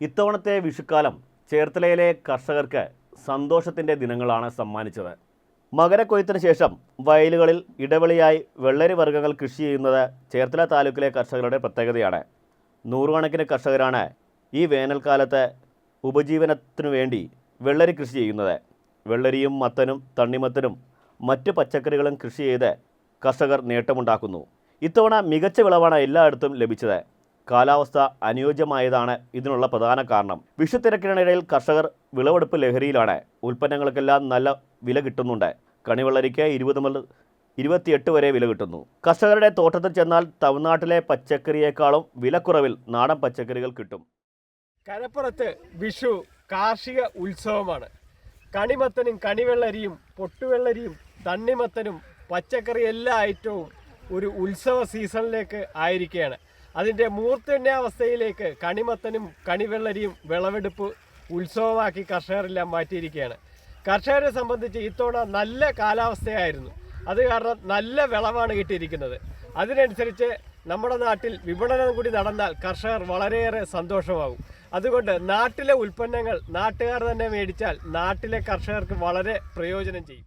ഇത്തവണത്തെ വിഷുക്കാലം ചേർത്തലയിലെ കർഷകർക്ക് സന്തോഷത്തിന്റെ ദിനങ്ങളാണ് സമ്മാനിച്ചത്. മകരക്കൊയ്ത്തിന് ശേഷം വയലുകളിൽ ഇടവെളിയായി വെള്ളരി വർഗങ്ങൾ കൃഷി ചെയ്യുന്നത് ചേർത്തല താലൂക്കിലെ കർഷകരുടെ പ്രത്യേകതയാണ്. നൂറുകണക്കിന് കർഷകരാണ് ഈ വേനൽക്കാലത്ത് ഉപജീവനത്തിനു വേണ്ടി വെള്ളരി കൃഷി ചെയ്യുന്നത്. വെള്ളരിയും മത്തനും തണ്ണിമത്തനും മറ്റ് പച്ചക്കറികളും കൃഷി ചെയ്ത് കർഷകർ നേട്ടമുണ്ടാക്കുന്നു. ഇത്തവണ മികച്ച വിളവാണ് എല്ലായിടത്തും ലഭിച്ചത്. കാലാവസ്ഥ അനുയോജ്യമായതാണ് ഇതിനുള്ള പ്രധാന കാരണം. വിഷു വിഷുത്തിരക്കിനിടയിൽ കർഷകർ വിളവെടുപ്പ് ലഹരിയിലാണ്. ഉൽപ്പന്നങ്ങൾക്കെല്ലാം നല്ല വില കിട്ടുന്നുണ്ട്. കണിവെള്ളരിക്ക് ഇരുപത് മുതൽ ഇരുപത്തിയെട്ട് വരെ വില കിട്ടുന്നു. കർഷകരുടെ തോട്ടത്തിൽ ചെന്നാൽ തമിഴ്നാട്ടിലെ പച്ചക്കറിയേക്കാളും വിലക്കുറവിൽ നാടൻ പച്ചക്കറികൾ കിട്ടും. കരപ്പുറത്ത് വിഷു കാർഷിക ഉത്സവമാണ്. കണിമത്തനും കണിവെള്ളരിയും പൊട്ടുവെള്ളരിയും തണ്ണിമത്തനും പച്ചക്കറി എല്ലാ ഐറ്റവും ഒരു ഉത്സവ സീസണിലേക്ക് ആയിരിക്കുകയാണ്. അതിന്റെ അവസ്ഥയിലേക്ക് കണിമത്തനും കണിവെള്ളരിയും വിളവെടുപ്പ് ഉത്സവമാക്കി കർഷകരെല്ലാം മാറ്റിയിരിക്കുകയാണ്. കർഷകരെ സംബന്ധിച്ച് ഇത്തവണ നല്ല കാലാവസ്ഥയായിരുന്നു. അത് കാരണം നല്ല വിളവാണ് കിട്ടിയിരിക്കുന്നത്. അതിനനുസരിച്ച് നമ്മുടെ നാട്ടിൽ വിപണനം കൂടി നടന്നാൽ കർഷകർ വളരെയേറെ സന്തോഷമാകും. അതുകൊണ്ട് നാട്ടിലെ ഉൽപ്പന്നങ്ങൾ നാട്ടുകാർ തന്നെ മേടിച്ചാൽ നാട്ടിലെ കർഷകർക്ക് വളരെ പ്രയോജനം ചെയ്യും.